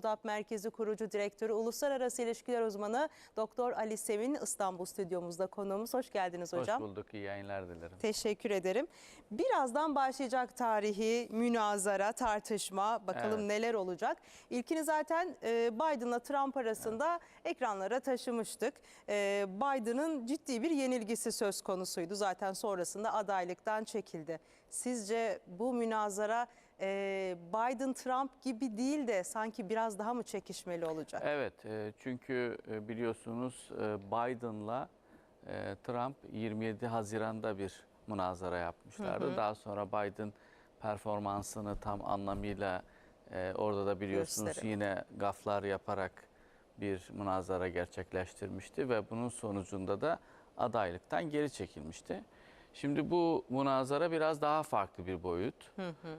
ODAP Merkezi Kurucu Direktörü, Uluslararası İlişkiler Uzmanı Doktor Ali Sevin İstanbul stüdyomuzda konuğumuz. Hoş geldiniz hocam. Hoş bulduk. İyi yayınlar dilerim. Teşekkür ederim. Birazdan başlayacak tarihi, münazara, tartışma. Bakalım Evet. neler olacak. İlkini zaten e, Biden'la Trump arasında ekranlara taşımıştık. E, Biden'ın ciddi bir yenilgisi söz konusuydu. Zaten sonrasında adaylıktan çekildi. Sizce bu münazara e, Biden-Trump gibi değil de sanki biraz daha mı çekişmeli olacak? Evet, e, çünkü biliyorsunuz e, Biden'la e, Trump 27 Haziran'da bir münazara yapmışlardı. Daha sonra Biden performansını tam anlamıyla e, orada da biliyorsunuz Gösteremedi. yine gaflar yaparak bir münazara gerçekleştirmişti ve bunun sonucunda da adaylıktan geri çekilmişti. Şimdi bu münazara biraz daha farklı bir boyut.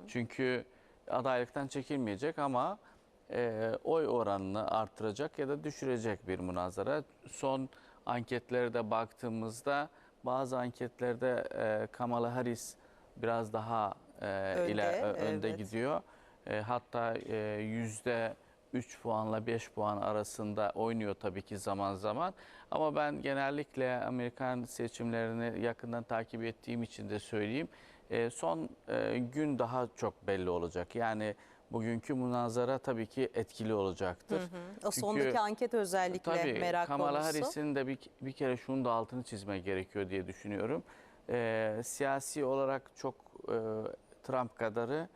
Çünkü adaylıktan çekilmeyecek ama e, oy oranını artıracak ya da düşürecek bir münazara. Son anketlere de baktığımızda bazı anketlerde e, Kamala Harris biraz daha e, Önde, ile ö- önde evet. gidiyor. E, hatta e, yüzde 3 puanla 5 puan arasında oynuyor tabii ki zaman zaman. Ama ben genellikle Amerikan seçimlerini yakından takip ettiğim için de söyleyeyim. E, son e, gün daha çok belli olacak. Yani bugünkü münazara tabii ki etkili olacaktır. O Çünkü- sondaki anket özellikle Tabii merak Kamala konusu. Harris'in de bir, bir kere şunu da altını çizmek gerekiyor diye düşünüyorum. Ee, siyasi olarak çok e, Trump kadarı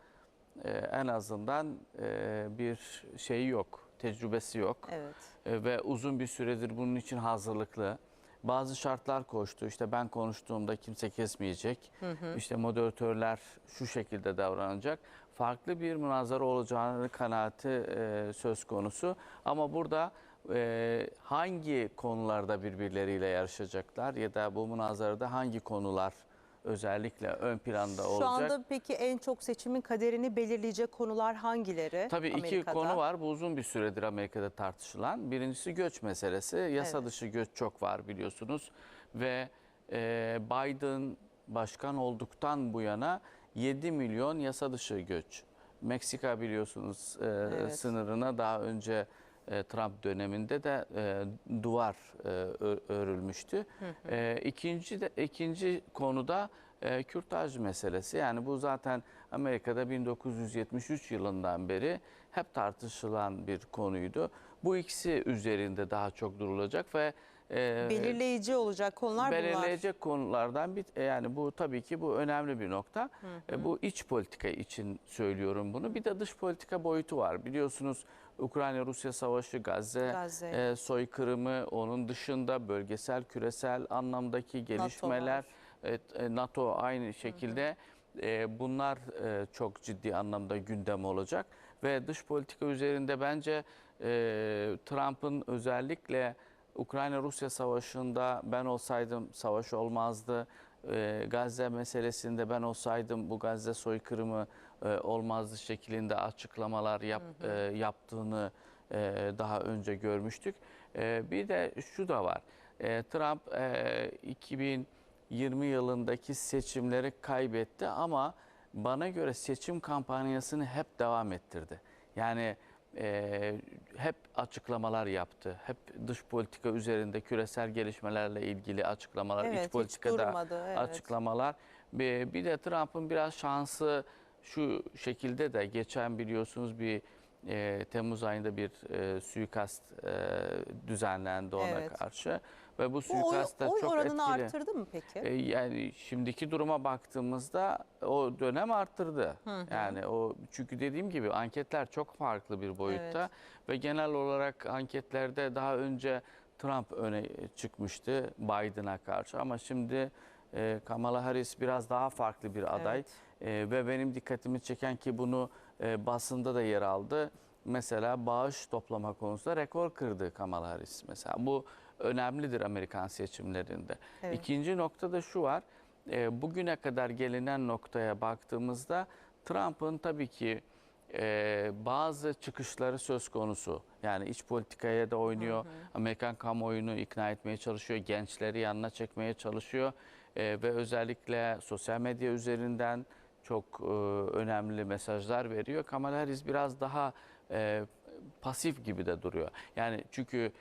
e, en azından e, bir şeyi yok, tecrübesi yok. Evet. E, ve uzun bir süredir bunun için hazırlıklı. Bazı şartlar koştu. İşte ben konuştuğumda kimse kesmeyecek. İşte moderatörler şu şekilde davranacak. Farklı bir münazara olacağını kanaati e, söz konusu. Ama burada e, hangi konularda birbirleriyle yarışacaklar ya da bu münazarada hangi konular özellikle ön planda Şu olacak? anda peki en çok seçimin kaderini belirleyecek konular hangileri? Tabii iki Amerika'da? konu var. Bu uzun bir süredir Amerika'da tartışılan. Birincisi göç meselesi. Yasa Evet. dışı göç çok var biliyorsunuz. Ve e, Biden başkan olduktan bu yana 7 milyon yasa dışı göç. Meksika biliyorsunuz e, Evet. sınırına daha önce e, Trump döneminde de e, duvar e, örülmüştü. E, ikinci de ikinci konuda e, kürtaj meselesi. Yani bu zaten Amerika'da 1973 yılından beri hep tartışılan bir konuydu. Bu ikisi üzerinde daha çok durulacak ve e, Belirleyici olacak konular bunlar. belirleyecek konulardan bir yani bu tabii ki bu önemli bir nokta. E, Bu iç politika için söylüyorum bunu. Bir de dış politika boyutu var. Biliyorsunuz Ukrayna-Rusya savaşı, Gazze, Gazze. e, soykırımı, onun dışında bölgesel, küresel anlamdaki gelişmeler, evet, e, NATO aynı şekilde e, bunlar e, çok ciddi anlamda gündem olacak ve dış politika üzerinde bence e, Trump'ın özellikle Ukrayna-Rusya savaşında ben olsaydım savaş olmazdı. E, Gazze meselesinde ben olsaydım bu Gazze soykırımı e, olmazdı şeklinde açıklamalar yap, e, yaptığını e, daha önce görmüştük. E, bir de şu da var. E, Trump e, 2020 yılındaki seçimleri kaybetti ama bana göre seçim kampanyasını hep devam ettirdi. Yani e, hep açıklamalar yaptı. Hep dış politika üzerinde küresel gelişmelerle ilgili açıklamalar, Evet, iç politikada durmadı, evet. açıklamalar. Bir, bir de Trump'ın biraz şansı şu şekilde de geçen biliyorsunuz bir e, Temmuz ayında bir e, suikast e, düzenlendi ona Evet. karşı ve bu oy, suikast da oy çok oranını etkili. arttırdı mı peki? E, yani şimdiki duruma baktığımızda o dönem arttırdı. Yani o çünkü dediğim gibi anketler çok farklı bir boyutta Evet. ve genel olarak anketlerde daha önce Trump öne çıkmıştı Biden'a karşı ama şimdi e, Kamala Harris biraz daha farklı bir aday Evet. E, ve benim dikkatimi çeken ki bunu e, basında da yer aldı. Mesela bağış toplama konusunda rekor kırdı Kamala Harris mesela. Bu önemlidir Amerikan seçimlerinde. Evet. İkinci nokta da şu var. E, bugüne kadar gelinen noktaya baktığımızda Trump'ın tabii ki e, bazı çıkışları söz konusu. Yani iç politikaya da oynuyor. Amerikan kamuoyunu ikna etmeye çalışıyor. Gençleri yanına çekmeye çalışıyor. E, ve özellikle sosyal medya üzerinden çok e, önemli mesajlar veriyor. Kamala Harris biraz daha e, pasif gibi de duruyor. Yani çünkü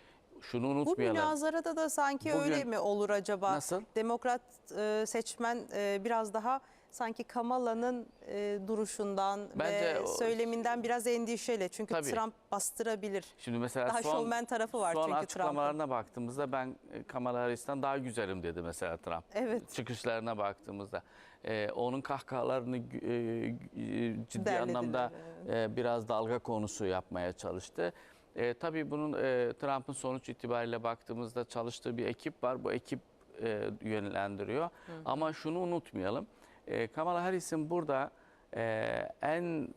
şunu Bu unutmayalım. münazarada da sanki Bugün- öyle mi olur acaba? Nasıl? Demokrat e, seçmen e, biraz daha sanki Kamala'nın e, duruşundan Bence ve o- söyleminden biraz endişeli. Çünkü Tabii. Trump bastırabilir. Şimdi mesela Daha son, şovmen tarafı var son çünkü açıklamalarına baktığımızda ben e, Kamala Harris'ten daha güzelim dedi mesela Trump. Evet. Çıkışlarına baktığımızda. E, onun kahkahalarını e, gü- ciddi Derlediler, anlamda e, biraz dalga konusu yapmaya çalıştı. E, tabii bunun e, Trump'ın sonuç itibariyle baktığımızda çalıştığı bir ekip var. Bu ekip e, yönlendiriyor. Ama şunu unutmayalım. E, Kamala Harris'in burada e, en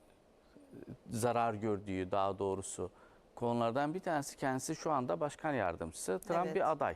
zarar gördüğü daha doğrusu konulardan bir tanesi kendisi şu anda başkan yardımcısı. Trump Evet. bir aday.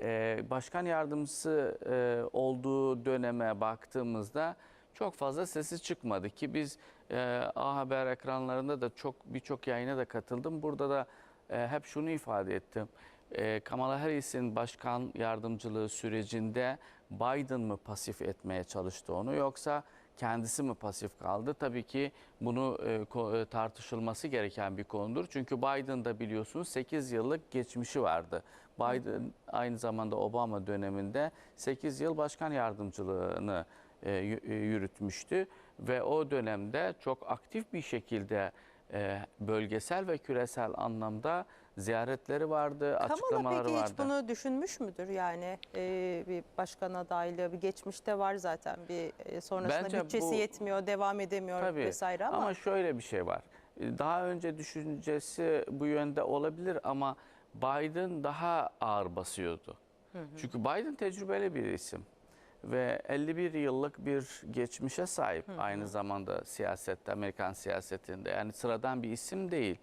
Ee, başkan yardımcısı e, olduğu döneme baktığımızda çok fazla sesi çıkmadı ki biz e, A Haber ekranlarında da çok birçok yayına da katıldım. Burada da e, hep şunu ifade ettim. E, Kamala Harris'in başkan yardımcılığı sürecinde Biden mı pasif etmeye çalıştı onu yoksa kendisi mi pasif kaldı? Tabii ki bunu e, e, tartışılması gereken bir konudur. Çünkü Biden'da biliyorsunuz 8 yıllık geçmişi vardı. Biden aynı zamanda Obama döneminde 8 yıl başkan yardımcılığını e, e, yürütmüştü ve o dönemde çok aktif bir şekilde e, bölgesel ve küresel anlamda ziyaretleri vardı, Kamala açıklamaları peki vardı. hiç bunu düşünmüş müdür? Yani e, bir başkan adaylığı bir geçmişte var zaten bir e, sonrasında Bence bütçesi bu- yetmiyor, devam edemiyor Tabii. vesaire ama, Ama şöyle bir şey var. Daha önce düşüncesi bu yönde olabilir ama Biden daha ağır basıyordu. Çünkü Biden tecrübeli bir isim ve 51 yıllık bir geçmişe sahip aynı zamanda siyasette, Amerikan siyasetinde. Yani sıradan bir isim değil.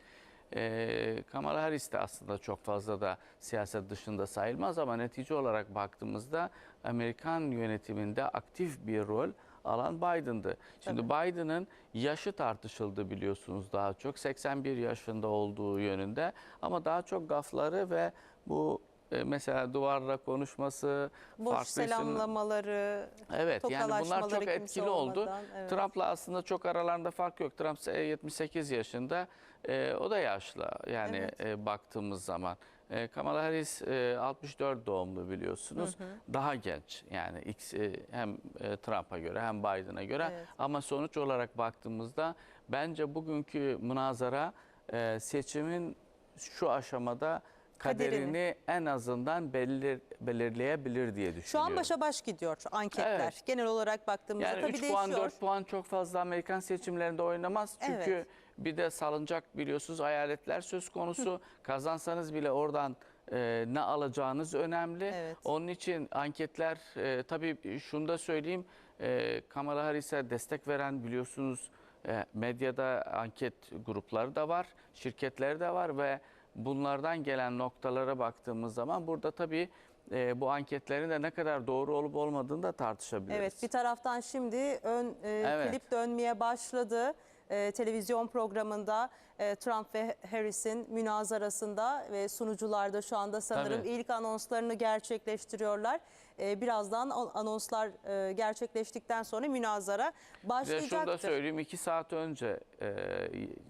Ee, Kamala Harris de aslında çok fazla da siyaset dışında sayılmaz ama netice olarak baktığımızda Amerikan yönetiminde aktif bir rol alan Biden'dı. Şimdi Biden'ın yaşı tartışıldı biliyorsunuz daha çok. 81 yaşında olduğu yönünde ama daha çok gafları ve bu e, mesela duvarla konuşması, boş farklı selamlamaları, Evet yani bunlar çok etkili oldu. evet. Trump'la aslında çok aralarında fark yok. Trump e, 78 yaşında, e, o da yaşlı yani Evet. e, baktığımız zaman. E, Kamala Harris e, 64 doğumlu biliyorsunuz. Daha genç yani X, e, hem e, Trump'a göre hem Biden'a göre. Evet. Ama sonuç olarak baktığımızda bence bugünkü münazara e, seçimin şu aşamada Kaderini. kaderini en azından belir, belirleyebilir diye düşünüyorum. Şu an başa baş gidiyor anketler. Evet. Genel olarak baktığımızda Yani tabii 3 puan değişiyor. 4 puan çok fazla Amerikan seçimlerinde oynamaz. Çünkü Evet. bir de salınacak biliyorsunuz hayaletler söz konusu. Kazansanız bile oradan e, ne alacağınız önemli. Evet. Onun için anketler e, tabii şunu da söyleyeyim. E, Kamala Harris'e destek veren biliyorsunuz e, medyada anket grupları da var. Şirketleri de var ve bunlardan gelen noktalara baktığımız zaman burada tabii e, bu anketlerin de ne kadar doğru olup olmadığını da tartışabiliriz. Evet bir taraftan şimdi ön e, Evet. klip dönmeye başladı. E, televizyon programında e, Trump ve Harris'in münazarasında ve sunucular da şu anda sanırım Tabii. ilk anonslarını gerçekleştiriyorlar. E, birazdan anonslar e, gerçekleştikten sonra münazara Bir de şunu da başlayacaktır. söyleyeyim iki saat önce e,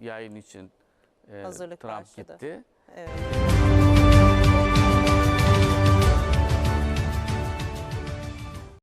yayın için e, Hazırlık Trump başladı. gitti. Evet.